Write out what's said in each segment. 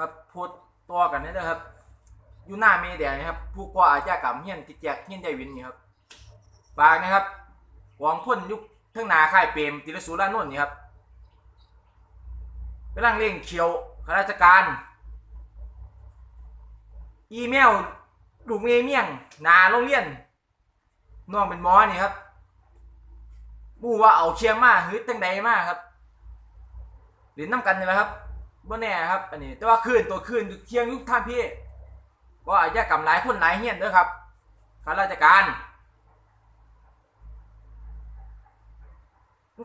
ครับโพสต์ตัวกันนี่นะครับอยู่หน้าเมแดงนะครับ ผู้ก่ออาชญากรรมเฮียนติดแจกเฮียนใจวินนี่ครับฝากนะครับหวังพ้นยุคทั้งนาค่ายเปรมติรสุรานนท์นี่ครับกำลังเร่งเขียวข้าราชการ อีเมลลูกเมเมี่ยงนาโรงเรียนน้องเป็นมอนี่ครับบูว่าเอาเชียงมาฮึดจังใดมากครับเรียนน้ำกันนี่แหละครับ บ่แน่ครับอันนี้แต่ว่าคืนตัวคืนเที่ยงยุคท่านพี่ก็อาจจะกำหลายคนหลายเฮียนเด้อครับข้าราชการ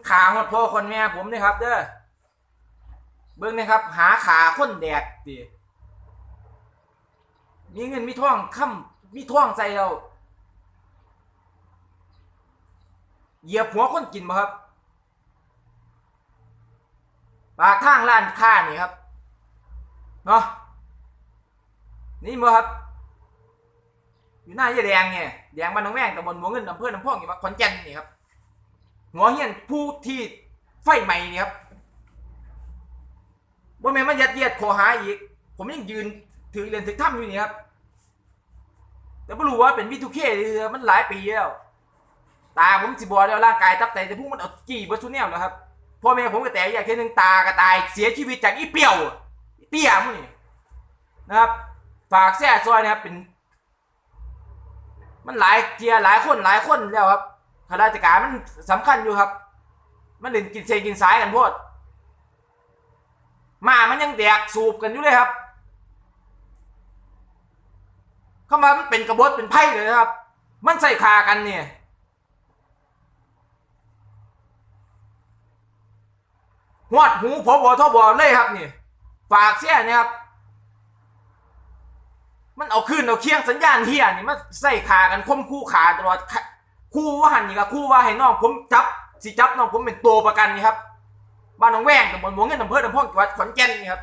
ขาหดพ่อคนแม่ผมนี่ครับเด้อเบิ่งนะครับ หาขาคนแดกดิมีเงินมีท่องค่ำมีท่องใจเราเหยียบหัวคนกินบ่ครับ ปากทางร้านค้านี่ครับเนาะนี่บ่ครับอยู่หน้ายายแดงเนี่ยแดงบ้านหนองแวงตำบลหัวเงินอำเภอหนองพองจังหวัดขอนแก่นนี่ครับหัวเฮียนผู้ที่ไฟใหม่นี่ครับบ่แม่นมายัดเยียดขอหาอีก ผมยังยืนถือเรียนถือถ้ำอยู่นี่ครับ แต่ไม่รู้ว่าเป็นวิทุเคหรือมันหลายปีแล้ว ตาผมสิบอแล้วร่างกายตับไตแต่พวกมันเอากี่บัสุแนวแล้วครับ พ่อแม่ผมก็แต่อยากแค่หนึ่งตากระตายเสียชีวิตจากอีเปียวอีเตี้ยมึงนี่นะครับ ฝากแซ่ซอยนะครับเป็น มันหลายเจียหลายคนหลายคนแล้วครับข้าราชการมันสำคัญอยู่ครับ มันเล่นกินเซกินสายกันโพดมามันยังแดกสูบกันอยู่เลยครับ เข้ามามันเป็นกระบฏเป็นไพ่เลยครับ มันใส่ขากันเนี่ย หวดหูพบทบอเลยครับนี่ ฝากเสียนี่ยครับ มันเอาคืนเอาเคียงสัญญาณเฮียนี่มันใส่ขากันคมคู่ขาตลอดคู่ว่าหันนี่ครับคู่ว่าให้น้องผมจับสิจับน้องผมเป็นตัวประกันนี่ครับบ้านหนองแวงตำบลหลวงเงินอำเภอลำพองจังหวัดขอนแก่นนี่ครับ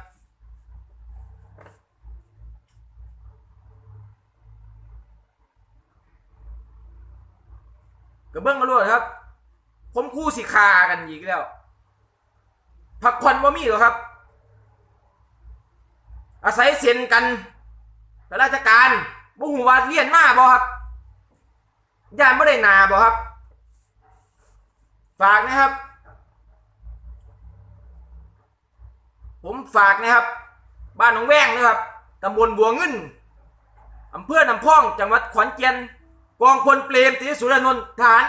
ก็เบิ้องมาด้วยครับ ผมคู่สิคากันอีกแล้ว พักผ่อนว่ามีหรอครับ อาศัยเซ็นกันราชการบุหูวาเรียนมาบ่ครับยานไม่ได้นาบ่ครับ ฝากนะครับ ผมฝากนะครับ บ้านหนองแวงนะครับตำบลบัวเงินอำเภอลำพอง จังหวัดขอนแก่นกองพลเปรมติสุรนนท์ทหาร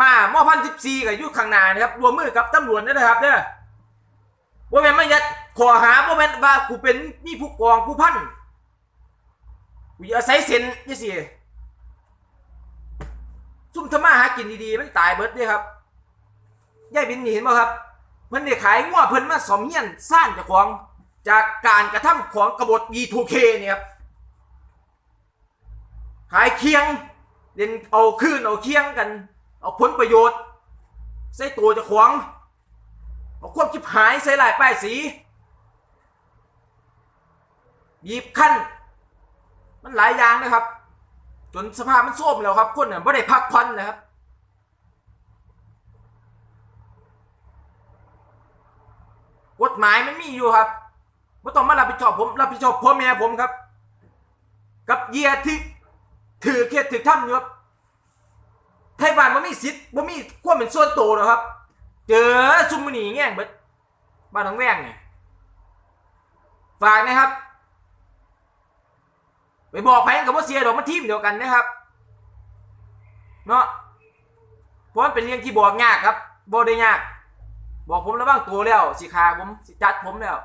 มามอพันสิบสี่กับยุคข้างนานะครับรวมมือกับตำรวจนะครับเด้อ ว่าแม่นไม่ยัดขอหาว่าแม่นว่ากูเป็นนี่ผู้กองผู้พันกูอย่าใส่เส้นยี่สิซุ่มทำมาหากินดีๆมันตายเบิดเด้ครับยายบินนี่เห็นไหมครับ มันได้ขายงัวเพิ่นมาสมเฮียนสร้างจ้าของจากการกระทำของกบฏ B2K เนี่ยครับขายเคียงเล่นเอาคืนเอาเคียงกัน เอาผลประโยชน์ ใส่ตัวเจะขวาง เอาควบชิบหายใส่ลายป้ายสีบีบขั้น มันหลายอย่างนะครับ จนสภาพมันโซมแล้วครับ คนเนี่ยไม่ได้พักผ่อนนะครับกฎหมายมันมีอยู่ครับไม่ต้องมารับผิดชอบผมรับผิดชอบพ่อแม่ผมครับ กับเยียที่ถือเขตถือถ้ำอยู่ครับไทยบ้านมันมีสิทธิ์มันมีความเป็นส่วนตัวหรอกครับ เจอซุมมอนีแง่งเบิดบ้านหนองแวงเนี่ยฝากนะครับ ไปบอกไผกับว่าเสียดอกมันทีมเดียวกันนะครับ เนาะเพราะมันเป็นเรื่องที่บอกยากครับบอกได้ยาก บอกผมระวังตัวแล้วสิคาผมสิจัดผมแล้ว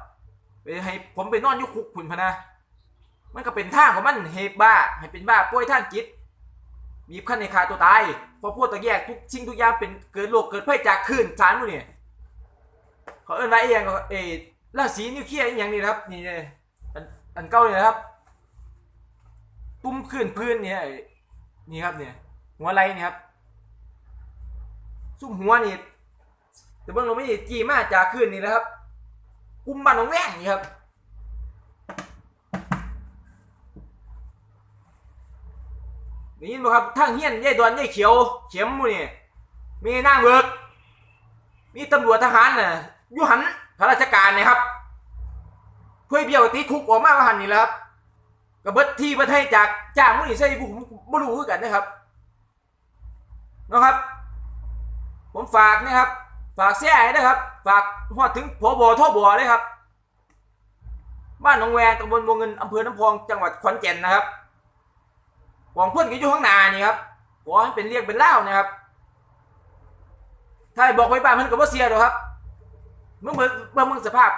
ไปให้ผมไปนอนอยุคุกผุนพนะ มันก็เป็นท่าของมันเฮบบ้า ให้เป็นบ้าป่วยท่างจิตมีขั้นในคาตัวตาย พอพวกตะแยกทุกสิ่งทุกอย่างเป็นเกิดโรคเกิดภัยจากคลื่นสารพวกนี้เขาเอิ้นว่าไอ้หยังก็เอราศีนิวเคลียร์อย่างนี้นะครับนี่เลยอันอันเก่าเลยนะครับ ปุ่มคลื่นพื้นเนี่ยนี่ครับเนี่ยหัวไหล่นี่ครับซุ่มหัวนี่แต่เบื้องลงไม่ด้จีมากจากคลื่นนี่นะครับ กุมบ้านของแว่งนี่ครับ นี่ยินบ่ครับทางเฮียนยายดอนยายเขียว เข็มหมูนี่มีนางเบิก มีตำรวจทหารน่ะอยู่หันข้าราชการนะครับเพื่อเบี้ยวติดคุกออกมาหันนี่แหละครับกับเบิดที่ประเทศจากจ้างมื้อนี้ใส่ผมบ่รู้คือกันนะครับนะครับ ผมฝากนะครับ ฝากแซ่ให้นะครับ ฝากฮอดถึงพบทบเลยครับ บ้านหนองแวงตำบลวงเงินอำเภอน้ำพองจังหวัดขอนแก่นนะครับ หวังเพื่อนก็อยู่ข้างหน้านี่ครับขอให้เป็นเรียกเป็นเล่านะครับ ถ้าบอกไว้บ้านมันก็บ่เสียหรอกครับ เมื่อเมื่อเมื่อมึงสภาพ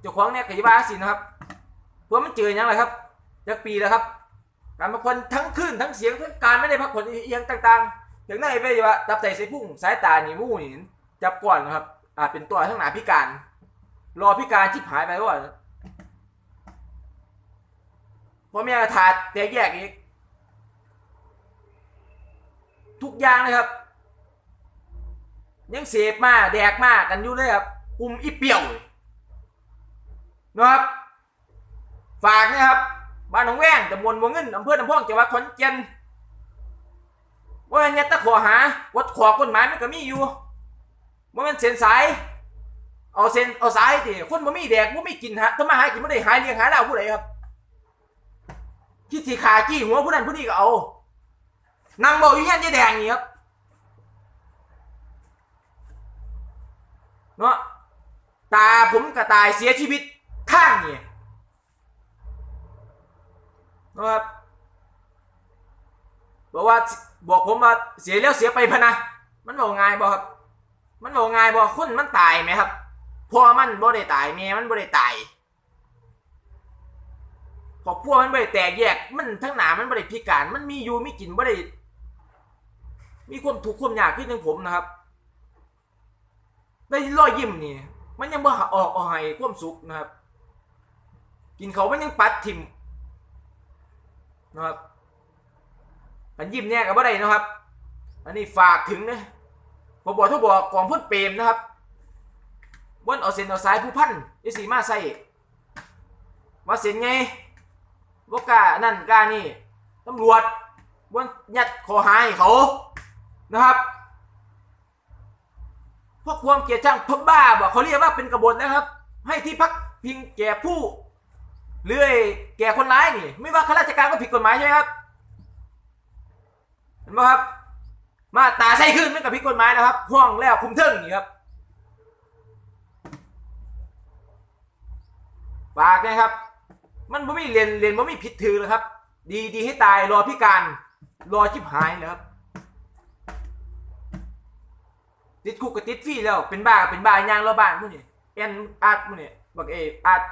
เจ้าของเนี่ยกิบาสินะครับเพราะมันเจออย่างไรครับจากปีแล้วครับการพักผ่อนทั้งคลื่นทั้งเสียงทั้งการไม่ได้พักผ่อนอียงต่างๆอย่างนั้นไอ้เว้ยว่าตับไตใส่พุ่งสายตาหนี่มูนี่จับก่อนนะครับอาจเป็นตัวทั้งหนาพิการ รอพิการชิบหายไปก่อนพ่อแม่ถาดแตกแยกอีก ทุกอย่างเลยครับ ยังเสพมาแดกมากันอยู่เลยครับกลุ่มอีเปียวเลยนะครับ ฝากนะครับบ้านหนองแว้งตำบลวังเงินอำเภอลำพองจังหวัดขอนแก่นว่าเนี่ยตะขอหาวัดขอกฎหมายมันก็มีอยู่ว่ามันเส้นสายเอาเส้นเอาสายติคนบ่มีแดกบ่มีกินฮะถ้ามาหากินบ่ได้หายเลี้ยงหาดาวผู้ใดครับคิดสิขาจี้หัวผู้นั้นผู้นี้ก็เอา นั่งบาอยู่ยันยายแดงนี่ครับเนาะตาผมกระตายเสียชีวิตข้างนี่นะครับบอกว่าบอกผมว่าเสียแล้วเสียไปพนะมันบอกง่ายบ่ครับ มันบอกง่ายบ่คนมันตายไหมครับพ่อมันบ่ได้ตายแม่มันบ่ได้ตายพอพวกมันบ่ได้แตกแยก มันทั้งหนามันบ่ได้พิการ มันมีอยู่มีกินบ่ได้ มีความทุกข์ความยากขึ้นอย่งผมนะครับ ได้รอยยิ้มนี่ มันยังบ่ออกออกให้ความสุขนะครับ กินเขามันยังปัดทิมนะครับอันยิ้มเนี่ยกับบ่ได้นะครับ อันนี้ฝากถึงนะผมบอกทุกบอกกองพุ่นเปรมนะครับบนเอาเส้นเอาสายผู้พันยี่สีมาใส่ว่าเส้นไงว่ากานั่นกานี่ตำรวจบนยัดขอหาให้เขา นะครับพราะความเกลียดชังพบ้าบอกเขาเรียกว่าเป็นกบฏนะครับ ให้ที่พักพิงแก่ผู้เลื่อยแก่คนร้ายนี่ ไม่ว่าข้าราชการก็ผิดกฎหมายใช่ไหมครับเห็นไหมครับ มาตาใส่ขึ้นไม่กับผิดกฎหมายนะครับห่วงแล้วคุมเทิงนี่ครับฝากนะครับ มันไม่มีเรียนเรียนไม่มีผิดถือเลยครับ ดีดีให้ตายรอพิการรอชิบหายนะครับ ติดคุกกับติดฟรีแล้ว เป็นบ้าเป็นบ้าย่างเราบ้านพวกนี้แอนอาร์ตพวกนี้บักเออาร์ต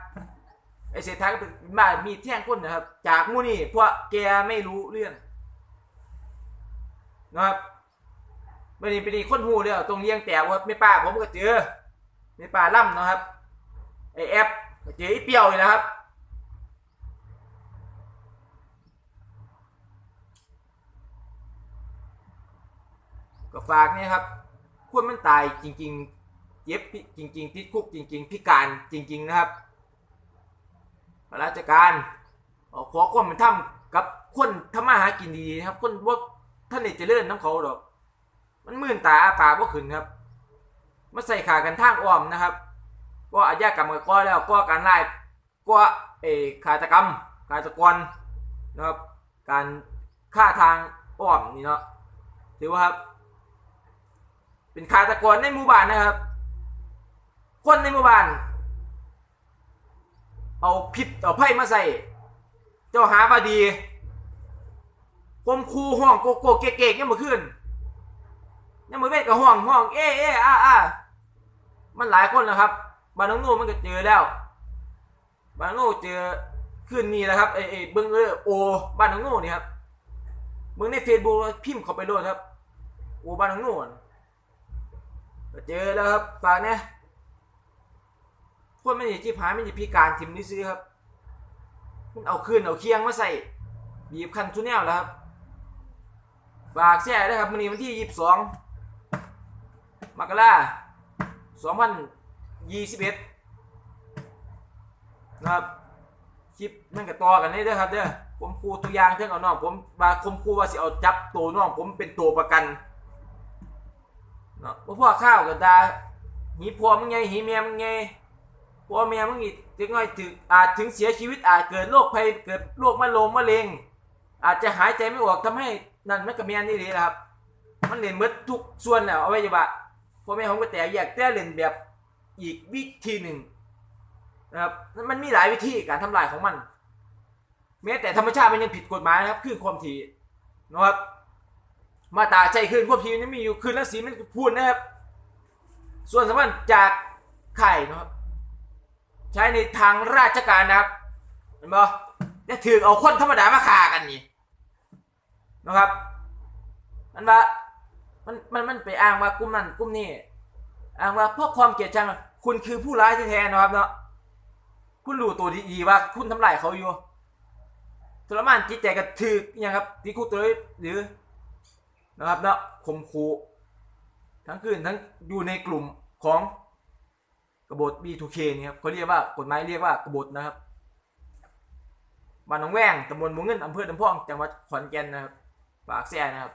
ไอเศรษฐาก็เป็นบ้ามีแท่งคนนะครับ จากมู่นี่พวกแกไม่รู้เรื่องนะครับไม่ได้เป็นคนหูเลยตรงเลี้ยงแต่ว่าไม่ป้าผมก็เจอไม่ป้าล่ำนะครับไอแอปก็เจอไอเปียวเลยนะครับ ก็ฝากนี่ครับ คนมันตายจริง ๆ เย็บจริง ๆ ติดคุกจริง ๆ พิการจริง ๆ นะครับราชการขอความเป็นธรรมกับคนทำมาหากินดีนะครับ คนว่าท่านเนจะเลื่อนน้ำเขาดอก มันมื่นตาอาปากว่าขึ้นครับมาใส่ขากันทางอ้อมนะครับ ก็อาญากรรมก็แล้วก็การไล่ก็เอขาตกรรมการตะกรนะครับ การฆ่าทางอ้อมนี่เนาะถือว่าครับ เป็นฆาตกรในหมู่บ้านนะครับ คนในหมู่บ้าน เอาผิดเอาไพ่มาใส่ เจ้าหามาดีคมคูห้องโกโก้เก๊กๆยังมาขึ้นยังมาเวทกับห้องห้องเอเออ่าอ่ามันหลายคนนะครับบานน้องโน่มันก็เจอแล้วบานน้องโน่เจอขึ้นนี่แหละครับเอเอเบิ้งเออโอบ้านน้องโน่นี่ครับเบิ้งในเฟซบุ๊กพิมพ์เข้าไปโลดครับโอบ้านน้องโน่น ก็เจอแล้วครับฝากเนี่ยคนไม่หนีจีพายไม่หนีพิการทิมนี่ซื้อครับมันเอาคืนเอาเคียงมาใส่บีบคันทุนแนวแล้วครับฝากแช่ด้วยครับวันนี้วันที่ยี่สิบสองมกราสองพันยี่สิบเอ็ดนะครับคลิปนั่นกับต่อกันนี่เด้อครับเด้อผมครูตัวอย่างเท่ากับน้องผมบาคมครูว่าสิเอาจับตัวน้องผมเป็นตัวประกัน เนาะบ่พ่อข้าวกับดาหีพ่อมึงไงหีแม่มึงไงพ่อแม่มึงอีกเด็กน้อยถึงอาจถึงเสียชีวิตอาจเกิดโรคภัยเกิดโรคมะโรงมะเร็งอาจจะหายใจไม่ออกทำให้นั่นมันก็แม่นนี่เลยนะครับ มันเล่นหมดทุกส่วนแล้วเอาไว้จะบะพ่อแม่ผมก็แต่แยกแต่เล่นแบบอีกวิธีหนึ่งนะครับมันมีหลายวิธีการทำลายของมันแม้แต่ธรรมชาติมันยังผิดกฎหมายนะครับคลื่นความถี่นะครับ มาตาใจคืนความถี่นี่มีอยู่คืนรังสีมันพูดนะครับ ส่วนสำคัญจากไข่นะครับใช้ในทางราชการนะครับเห็นบ่จะถือเอาคนธรรมดามาฆ่ากันนี่นะครับ มันว่ามันมันมันไปอ้างว่ากลุ่มนั้นกลุ่มนี้อ้างว่าเพราะความเกลียดชังคุณคือผู้ร้ายแท้ๆนะครับเนาะคุณรู้ตัวดีๆว่าคุณทำลายเขาอยู่ทรมานจิตใจกระถืออย่างครับที่คุกตัวหรือ นะครับเนาะข่มขู่ทั้งคืนทั้งอยู่ในกลุ่มของกบฏ B2K นี่ครับเขาเรียกว่ากฎหมายเรียกว่ากบฏนะครับบ้านหนองแวงตำบลบุงเงินอำเภอลำพองจังหวัดขอนแก่นนะครับ ฝากแซ่นะครับ